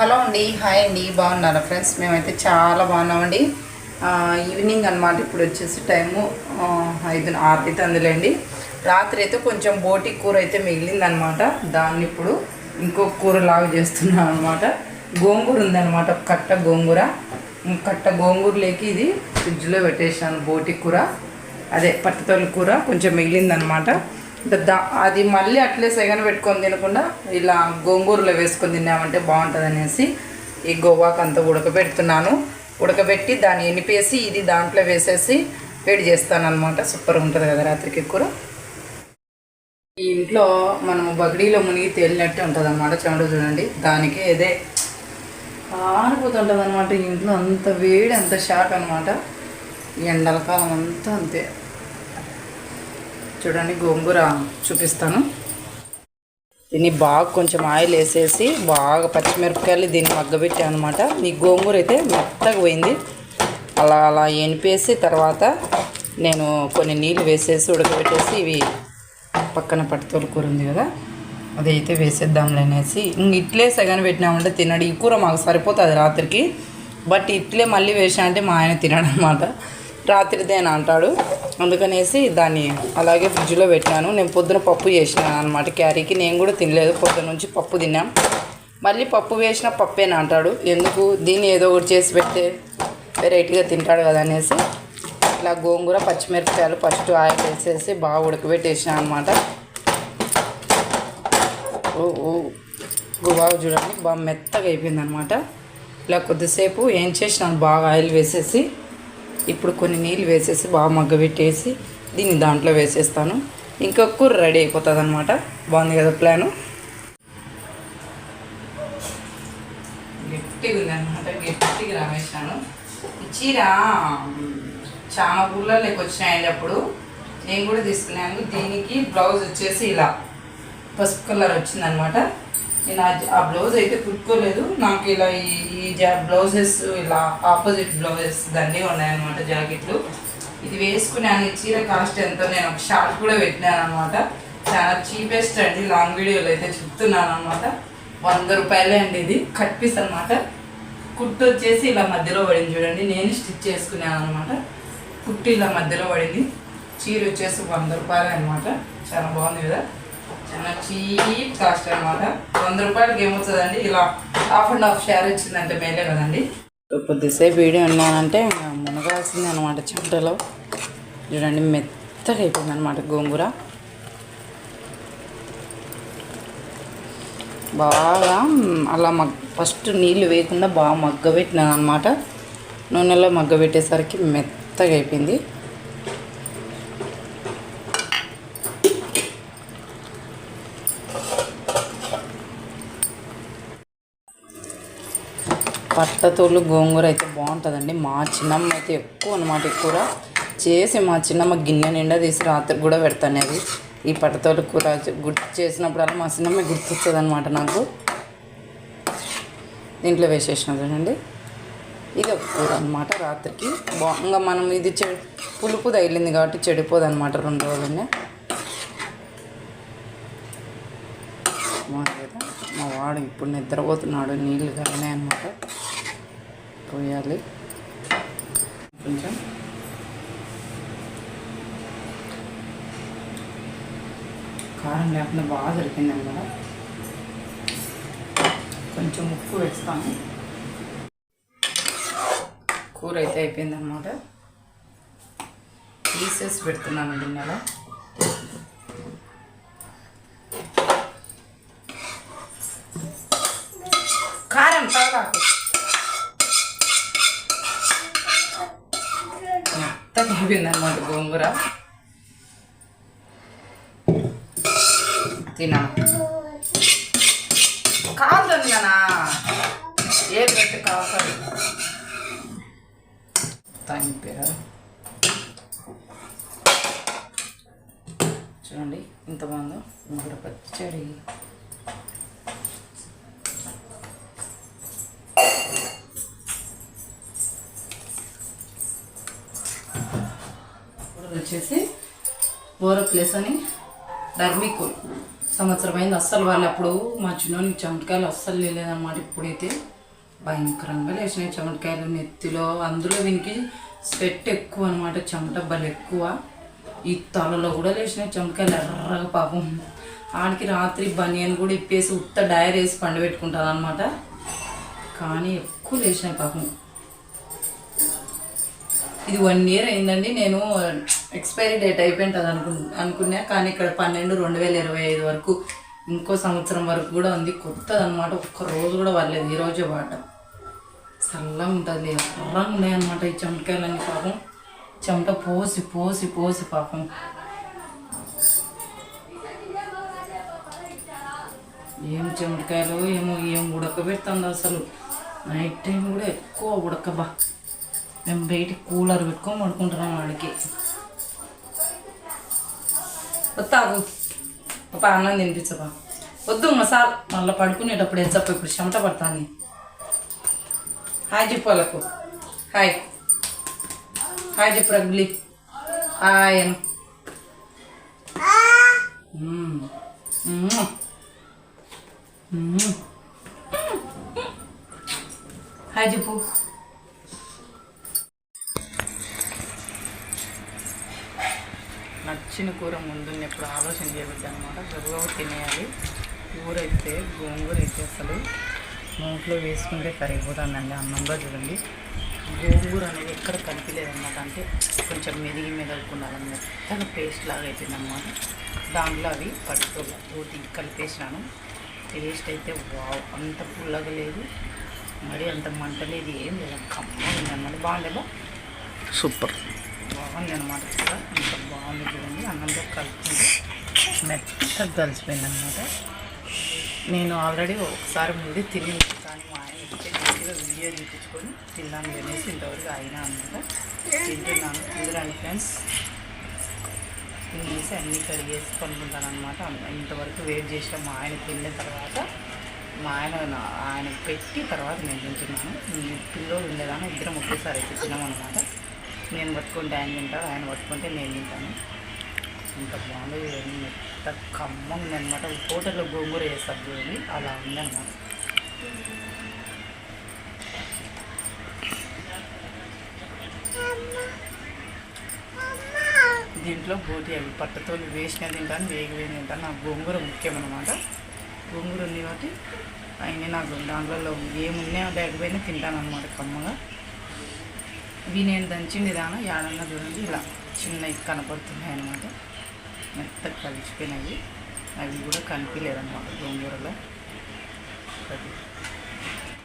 Hello అండి hi అండి బాగున్నారా ఫ్రెండ్స్? మేమైతే చాలా బాగున్నామండి. ఈవినింగ్ అనమాట ఇప్పుడు వచ్చేసి టైము. ఐదు ఆరైతే అందులేండి రాత్రి అయితే కొంచెం బోటి కూర అయితే మిగిలిందనమాట దాన్ని ఇప్పుడు ఇంకో కూర లాగా చేస్తున్నాను అనమాట గోంగూర ఉందన్నమాట కట్ట గోంగూర. కట్ట గోంగూరలోకి ఇది ఫ్రిడ్జ్లో పెట్టేసాను బోటి కూర. అదే పట్టుతోలు కూర కొంచెం మిగిలిందనమాట దా అది మళ్ళీ అట్లే సెగన పెట్టుకొని తినకుండా ఇలా గోంగూరలో వేసుకొని తిన్నామంటే బాగుంటుంది అనేసి ఈ గోవాకు అంతా ఉడకబెడుతున్నాను. ఉడకబెట్టి దాన్ని ఎనిపేసి ఇది దాంట్లో వేసేసి వేడి చేస్తాను అనమాట సూపర్ ఉంటుంది కదా రాత్రికి కూర. ఈ ఇంట్లో మనం బగడీలో మునిగి తేలినట్టే ఉంటుంది అనమాట చెమట చూడండి. దానికి ఇదే ఆరిపోతుంటుంది అనమాట ఇంట్లో అంత వేడి అంత షాక్ అనమాట ఎండల కాలం అంతా అంతే. చూడండి గోంగూర చూపిస్తాను. దీన్ని బాగా కొంచెం ఆయిల్ వేసేసి బాగా పచ్చిమిరపకాయలు దీన్ని మగ్గబెట్టాను అనమాట ఈ గోంగూర అయితే మెత్తగా పోయింది. అలా అలా ఎనిపేసి తర్వాత నేను కొన్ని నీళ్ళు వేసేసి ఉడకబెట్టేసి ఇవి పక్కన పట్టుతోలు కూర ఉంది కదా అదైతే వేసేద్దాంలే అనేసి. ఇంక ఇట్లే సగం పెట్టినామంటే తినడు. ఈ కూర మాకు సరిపోతుంది రాత్రికి. బట్ ఇట్లే మళ్ళీ వేసా అంటే మా ఆయన తినడు అనమాట రాత్రిదేనా అంటాడు. అందుకనేసి దాన్ని అలాగే ఫ్రిడ్జ్లో పెట్టినాను నేను పొద్దున పప్పు చేసినాను అనమాట క్యారీకి. నేను కూడా తినలేదు. పొద్దున నుంచి పప్పు తిన్నాం. మళ్ళీ పప్పు వేసిన పప్పేనా అంటాడు. ఎందుకు? దీన్ని ఏదో ఒకటి చేసి పెడితే వెరైటీగా తింటాడు కదా అనేసి. ఇలా గోంగూర పచ్చిమిరపకాయలు ఫస్ట్ ఆయిల్ వేసేసి బాగా ఉడకబెట్టేసిన అనమాట ఓ ఓ బాగా చూడండి. బాగా మెత్తగా అయిపోయింది అనమాట ఇలా కొద్దిసేపు ఏం చేసినాను? బాగా ఆయిల్ వేసేసి ఇప్పుడు కొన్ని నీళ్ళు వేసేసి బాగా మగ్గబెట్టేసి దీన్ని దాంట్లో వేసేస్తాను. ఇంకొక కూర రెడీ అయిపోతుంది అనమాట బాగుంది కదా ప్లాను? గట్టిగా ఉంది అనమాట గట్టిగా రామేసినాను ఈ చీర చాలా లేక వచ్చినాయండి అప్పుడు. నేను కూడా తీసుకున్నాను. దీనికి బ్లౌజ్ వచ్చేసి ఇలా పసుపు కలర్ వచ్చిందనమాట నేను ఆ- బ్లౌజ్ అయితే కుట్టుకోలేదు. నాకు ఇలా ఈ జా బ్లౌజెస్ ఇలా ఆపోజిట్ బ్లౌజెస్ దండిగా ఉన్నాయన్నమాట జాకెట్లు. ఇది వేసుకున్నాను. ఈ చీర కాస్ట్ ఎంతో? నేను ఒక షార్ట్ కూడా పెట్టినాను అనమాట చాలా చీపెస్ట్ అండి. లాంగ్ వీడియోలో అయితే చెప్తున్నాను అనమాట వంద రూపాయలే అండి ఇది. కట్ పీస్ అనమాట కుట్టు వచ్చేసి ఇలా మధ్యలో పడింది చూడండి. నేను స్టిచ్ చేసుకున్నాను అనమాట కుట్టు ఇలా మధ్యలో పడింది. చీర వచ్చేసి వంద రూపాయలు అనమాట చాలా బాగుంది కదా? చిన్న చీప్ కాస్ట్ అనమాట వంద రూపాయలకి ఏమవుతుందండి ఇలా హాఫ్ అండ్ హాఫ్ షేర్ ఇచ్చిందంటే మేలే కదండి. కొద్దిసేపు వీడియో ఉన్నానంటే మునగాల్సింది అనమాట చెమటలో చూడండి మెత్తగా అయిపోయింది అనమాట గోంగూర. బాగా అలా మగ్ ఫస్ట్ నీళ్ళు వేయకుండా బాగా మగ్గబెట్టినాను అనమాట నూనెలో మగ్గబెట్టేసరికి మెత్తగా అయిపోయింది. పట్టతోళ్ళు గోంగూర అయితే బాగుంటుందండి. మా చిన్నమ్మ అయితే ఎక్కువ అనమాట కూర చేసి మా చిన్నమ్మ గిన్నె నిండా తీసి రాత్రి కూడా పెడతాను అది. ఈ పట్టతోలు కూర గుర్తు చేసినప్పుడల్లా మా చిన్నమ్మ గుర్తొస్తుంది అనమాట నాకు. దీంట్లో వేసేసిన చూడండి. ఇది ఒక కూర అనమాట రాత్రికి. బాగా మనం ఇది చె పులుపు తగిలింది కాబట్టి చెడిపోదు అనమాట రెండు రోజులనే. మా వాడు ఇప్పుడు నిద్రపోతున్నాడు నీళ్ళు కాలనే అనమాట పోయాలి. కొంచెం. కారం లేకుండా బాగా దొరికింది అనమాట కొంచెం ఉప్పు వేస్తాము కూర అయితే అయిపోయింది అనమాట తీసేసి పెడుతున్నాను గిన్నెలో కారం తగలాకు మెత్తగా అయిపోయింది గోంగూర. తినా. కాదు కదా ఏ పెట్టి కావాలి? వచ్చేసి బోర ప్లేస్ అని డర్మికూల్ సంవత్సరం అయింది అస్సలు వాళ్ళు అప్పుడు మా చిన్నోనికి చెమటకాయలు అస్సలు లేదన్నమాట ఇప్పుడైతే. భయంకరంగా లేచినాయి చెమటకాయలు నెత్తిలో. అందులో వీనికి స్వెట్ ఎక్కువ అనమాట చెమట బలు ఎక్కువ. ఈ తలలో కూడా లేచినాయి చెమటకాయలు ఎర్రగా పాపం. ఆడికి రాత్రి బనియన్ కూడా ఇప్పేసి ఉత్త డైర్ వేసి పండు పెట్టుకుంటాను అనమాట కానీ ఎక్కువ లేచినాయి పాపం. ఇది వన్ ఇయర్ అయిందండి. నేను ఎక్స్పైరీ డేట్ అయిపోయింటుంది అనుకు అనుకున్నా కానీ ఇక్కడ పన్నెండు రెండు వేల ఇరవై ఐదు వరకు ఇంకో సంవత్సరం వరకు కూడా ఉంది. కొత్తది అనమాట ఒక్క రోజు కూడా పర్లేదు ఈరోజే రోజే చల్లగా ఉంటుంది ఎర్రంగా ఉన్నాయన్నమాట ఈ చెమటకాయలన్నీ పాపం. చెమట పోసి పోసి పోసి పాపం. ఏం చెమటకాయలు ఏమో ఏం ఉడకబెడుతుంది అసలు. నైట్ టైం కూడా ఎక్కువ ఉడకబా మేము బయటికి కూలర్ పెట్టుకొని పడుకుంటున్నాం వాడికి వస్తాగు ఒక అన్నం తినిపించబా వద్దు మసాలా మళ్ళీ పడుకునేటప్పుడు ఏం చెప్ప ఇప్పుడు చెమట పడతాను హాయ్ చెప్పు వాళ్ళకు హాయ్ హాయ్ చెప్పు రగ్లీ హాయ్ అను మ్మ్. మ్మ్. మ్మ్. హాయ్ చెప్పు నచ్చిన కూర ముందున్నప్పుడు ఆలోచన చేయవద్దు అనమాట గబగబ తినేయాలి. కూర అయితే గోంగూర అయితే అసలు నోట్లో వేసుకుంటే కరిగిపోతుందండి అన్నంలో చూడండి గోంగూర అనేది ఎక్కడ కనిపించలేదన్నమాట. అంటే కొంచెం మెదిగి మెదడుకున్నాను మెత్తగా పేస్ట్ లాగా అయిపోయిందన్నమాట. దాంట్లో అవి పట్టుకోవాలి. రోటి కలిపేసినాను. టేస్ట్ అయితే వావ్. అంత పుల్లగా లేదు. మరి అంత మంట లేదు. ఏం లేదు. కమ్మ ఉందన్నమాట. బాగుండే సూపర్. బాగుంది అనమాట కూడా. ఇంత బాగుంది చూడండి. అన్నంలో కలుపుకుంటే మెత్తగా కలిసిపోయింది అనమాట నేను ఆల్రెడీ ఒకసారి ముందు తిని కానీ మా ఆయన ఇచ్చే మంచిగా వీడియో చూపించుకొని తిన్నాను అనేసి ఇంతవరకు అయినా అనమాట తింటున్నాను. చూడండి ఫ్రెండ్స్ తినేసి అన్నీ కడిగేసి కొనుక్కుంటాను అనమాట ఇంతవరకు వెయిట్ చేసిన మా ఆయన తిన్న తర్వాత మా ఆయన ఆయన పెట్టి తర్వాత నేను తింటున్నాను. పిల్లలు ఉండేదాన్ని ఇద్దరం ఒకేసారి అయితే తిన్నామన్నమాట నేను పట్టుకుంటే ఆయన తింటాడు ఆయన పట్టుకుంటే నేను తింటాను. ఇంత బాగుంది ఎంత ఖమ్మం ఉంది అనమాట హోటల్లో గోంగూర వేస్తారు చూడండి అలా ఉందన్నమాట. దీంట్లో బోటి అవి పట్టతో వేసిన తింటాను వేగి వేగి తింటాను. నాకు గోంగూర ముఖ్యం అనమాట గోంగూర ఉంది కాబట్టి అయినా నాకు దాంట్లో ఏమున్నాయో లేకపోయినా తింటాను అనమాట కమ్మగా ఇవి నేను దంచింది దాని? యాడన్నా చూడండి. ఇలా చిన్నవి కనపడుతున్నాయి అనమాట మెత్తగా కలిసిపోయినవి. అవి కూడా కనిపించలేదన్నమాట గోంగూరలో. అది